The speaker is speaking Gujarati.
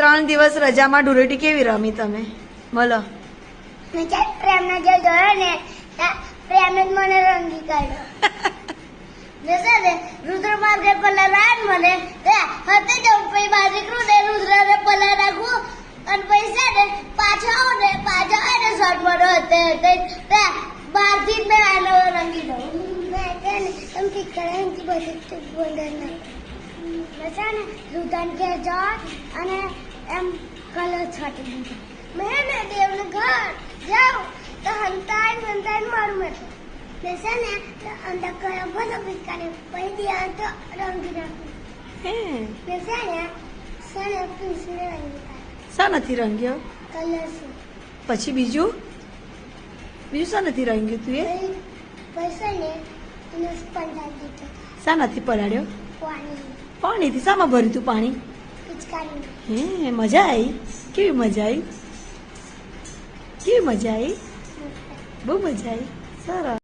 ત્રણ દિવસ રજામાં ધૂળેટી કેવી રમી તમે? બોલો. પ્રેમના જે જોયો ને ત્યાં પ્રેમે મને રંગી કાઢ્યો. જશે ને, રુદ્ર માર્ગે પલ્લા રાન મને હતે જવું પછી બાજી કરું ને, રુદ્રને પલ્લા નાખું અને પૈસા ને, પાછા આવું ને, પાછા આવે ને શોર્ટ મળો હતે બહારથી મેં આનો રંગી દઉં. મેં ને, એમ કે કરંજી ના મેં છે ને. રુદ્રને અને એમ કલર છાંટી દીધો. મેં ને દેવનું ઘર જાઉં તો હંતાઈ હંતાઈ મારું મેં છે ને તો અંદર કયો બધો પિચકારે પછી દિયા તો રંગી નાખું હે મેં છે ને છે ને પીસને રંગી શા નથી રંગ્યો કલર પછી બીજું? બીજું શા નથી રંગ્યું તું એ? પછી ને શા નથી પલાળ્યો પાણી. પાણીથી? શામાં ભર્યું તું પાણી? હે મજા આવી કેવી મજા આવી કેવી મજા આવી બહુ મજા આવી સરસ.